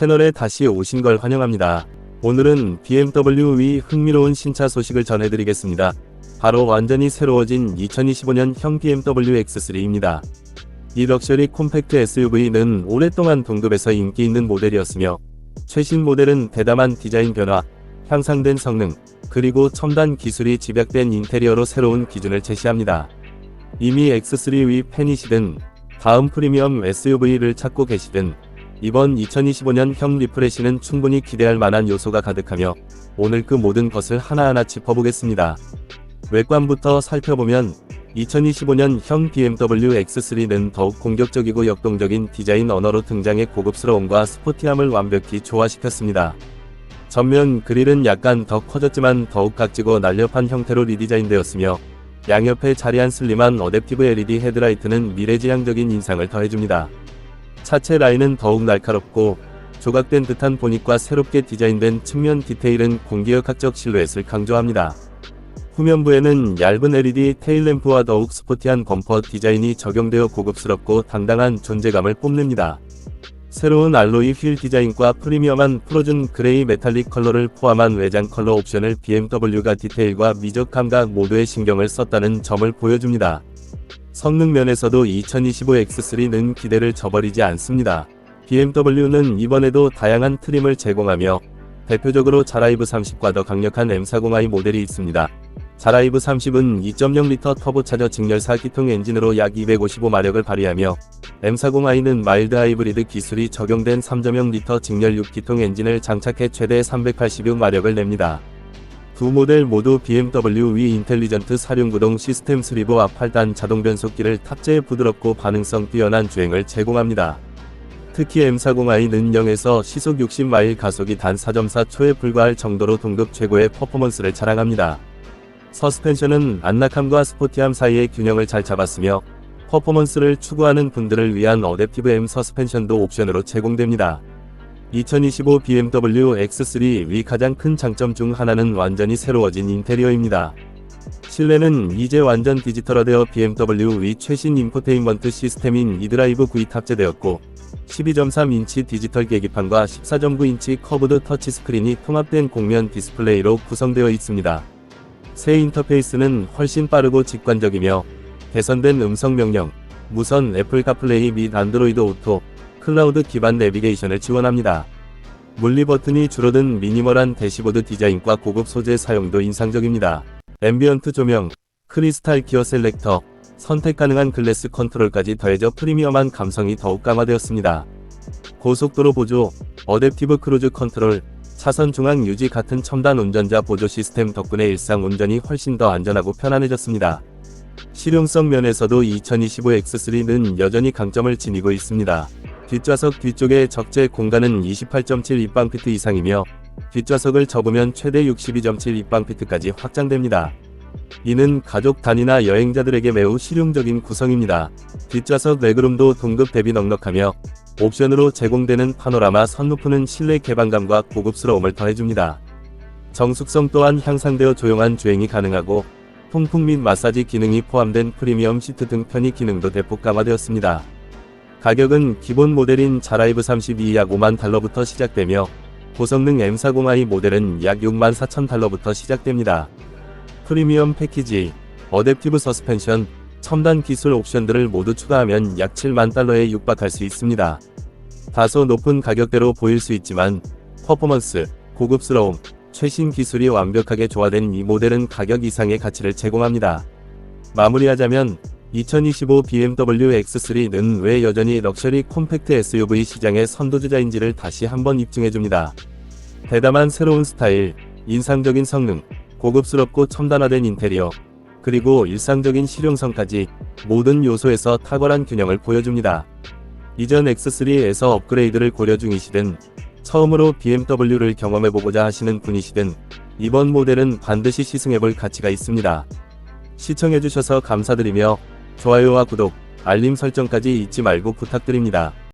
채널에 다시 오신 걸 환영합니다. 오늘은 BMW 위 흥미로운 신차 소식을 전해드리겠습니다. 바로 완전히 새로워진 2025년 형 BMW X3입니다. 이 럭셔리 콤팩트 SUV는 오랫동안 동급에서 인기 있는 모델이었으며 최신 모델은 대담한 디자인 변화, 향상된 성능, 그리고 첨단 기술이 집약된 인테리어로 새로운 기준을 제시합니다. 이미 X3 위 팬이시든 다음 프리미엄 SUV를 찾고 계시든 이번 2025년형 리프레시는 충분히 기대할 만한 요소가 가득하며 오늘 그 모든 것을 하나하나 짚어보겠습니다. 외관부터 살펴보면 2025년형 BMW X3는 더욱 공격적이고 역동적인 디자인 언어로 등장해 고급스러움과 스포티함을 완벽히 조화시켰습니다. 전면 그릴은 약간 더 커졌지만 더욱 각지고 날렵한 형태로 리디자인되었으며 양옆에 자리한 슬림한 어댑티브 LED 헤드라이트는 미래지향적인 인상을 더해줍니다. 차체 라인은 더욱 날카롭고 조각된 듯한 보닛과 새롭게 디자인된 측면 디테일은 공기역학적 실루엣을 강조합니다. 후면부에는 얇은 LED 테일램프와 더욱 스포티한 범퍼 디자인이 적용되어 고급스럽고 당당한 존재감을 뽐냅니다. 새로운 알로이 휠 디자인과 프리미엄한 프로즌 그레이 메탈릭 컬러를 포함한 외장 컬러 옵션을 BMW가 디테일과 미적 감각 모두에 신경을 썼다는 점을 보여줍니다. 성능 면에서도 2025 X3는 기대를 저버리지 않습니다. BMW는 이번에도 다양한 트림을 제공하며 대표적으로 자라이브 30과 더 강력한 M40i 모델이 있습니다. 자라이브 30은 2.0L 터보차저 직렬 4기통 엔진으로 약 255마력을 발휘하며 M40i는 마일드 하이브리드 기술이 적용된 3.0L 직렬 6기통 엔진을 장착해 최대 386마력을 냅니다. 두 모델 모두 BMW 위 인텔리전트 사륜구동 시스템 스리브와 8단 자동 변속기를 탑재해 부드럽고 반응성 뛰어난 주행을 제공합니다. 특히 M40i는 0에서 시속 60마일 가속이 단 4.4초에 불과할 정도로 동급 최고의 퍼포먼스를 자랑합니다. 서스펜션은 안락함과 스포티함 사이의 균형을 잘 잡았으며 퍼포먼스를 추구하는 분들을 위한 어댑티브 M 서스펜션도 옵션으로 제공됩니다. 2025 BMW X3 위 가장 큰 장점 중 하나는 완전히 새로워진 인테리어입니다. 실내는 이제 완전 디지털화되어 BMW 위 최신 인포테인먼트 시스템인 이드라이브 9이 탑재되었고 12.3인치 디지털 계기판과 14.9인치 커브드 터치 스크린이 통합된 곡면 디스플레이로 구성되어 있습니다. 새 인터페이스는 훨씬 빠르고 직관적이며 개선된 음성 명령, 무선 애플 카플레이 및 안드로이드 오토, 클라우드 기반 내비게이션을 지원합니다. 물리 버튼이 줄어든 미니멀한 대시보드 디자인과 고급 소재 사용도 인상적입니다. 앰비언트 조명, 크리스탈 기어 셀렉터, 선택 가능한 글래스 컨트롤까지 더해져 프리미엄한 감성이 더욱 강화되었습니다. 고속도로 보조, 어댑티브 크루즈 컨트롤, 차선 중앙 유지 같은 첨단 운전자 보조 시스템 덕분에 일상 운전이 훨씬 더 안전하고 편안해졌습니다. 실용성 면에서도 2025 X3는 여전히 강점을 지니고 있습니다. 뒷좌석 뒤쪽의 적재 공간은 28.7 입방피트 이상이며 뒷좌석을 접으면 최대 62.7 입방피트까지 확장됩니다. 이는 가족 단위나 여행자들에게 매우 실용적인 구성입니다. 뒷좌석 레그룸도 동급 대비 넉넉하며 옵션으로 제공되는 파노라마 선루프는 실내 개방감과 고급스러움을 더해줍니다. 정숙성 또한 향상되어 조용한 주행이 가능하고 통풍 및 마사지 기능이 포함된 프리미엄 시트 등 편의 기능도 대폭 강화되었습니다. 가격은 기본 모델인 자라이브 32 약 5만 달러부터 시작되며 고성능 M40i 모델은 약 6만 4천 달러부터 시작됩니다. 프리미엄 패키지, 어댑티브 서스펜션, 첨단 기술 옵션들을 모두 추가하면 약 7만 달러에 육박할 수 있습니다. 다소 높은 가격대로 보일 수 있지만 퍼포먼스, 고급스러움, 최신 기술이 완벽하게 조화된 이 모델은 가격 이상의 가치를 제공합니다. 마무리하자면 2025 BMW X3는 왜 여전히 럭셔리 콤팩트 SUV 시장의 선도주자인지를 다시 한번 입증해줍니다. 대담한 새로운 스타일, 인상적인 성능, 고급스럽고 첨단화된 인테리어, 그리고 일상적인 실용성까지 모든 요소에서 탁월한 균형을 보여줍니다. 이전 X3에서 업그레이드를 고려 중이시든 처음으로 BMW를 경험해보고자 하시는 분이시든 이번 모델은 반드시 시승해볼 가치가 있습니다. 시청해주셔서 감사드리며 좋아요와 구독, 알림 설정까지 잊지 말고 부탁드립니다.